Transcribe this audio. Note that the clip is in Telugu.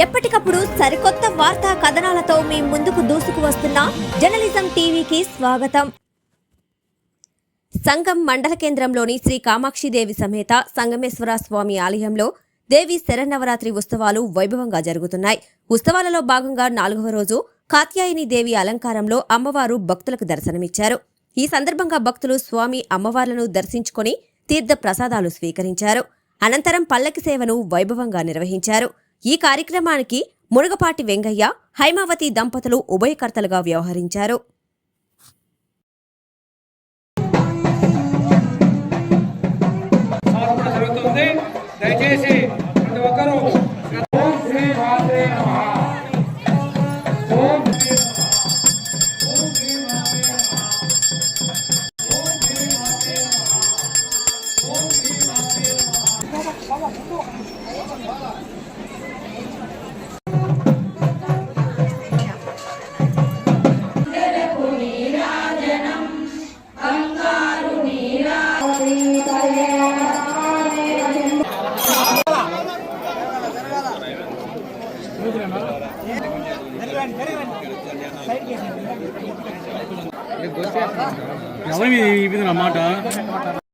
ఎప్పటికప్పుడు సరికొత్త వార్తా కథనాలతో మీ ముందుకు దూసుకు వస్తున్న జర్నలిజం టీవీకి స్వాగతం. సంఘం మండల కేంద్రంలోని శ్రీ కామాక్షిదేవి సమేత సంగమేశ్వర స్వామి ఆలయంలో దేవి శరన్నవరాత్రి ఉత్సవాలు వైభవంగా జరుగుతున్నాయి. ఉత్సవాలలో భాగంగా నాలుగవ రోజు కాత్యాయని దేవి అలంకారంలో అమ్మవారు భక్తులకు దర్శనమిచ్చారు. ఈ సందర్భంగా భక్తులు స్వామి అమ్మవార్లను దర్శించుకొని తీర్థ ప్రసాదాలు స్వీకరించారు. అనంతరం పల్లకి సేవను వైభవంగా నిర్వహించారు. ఈ కార్యక్రమానికి మునగపాటి వెంగయ్య హైమావతి దంపతులు ఉభయకర్తలుగా వ్యవహరించారు. దయచేసి ప్రతి ఒక్కరూ ఎవరి మీద మాట?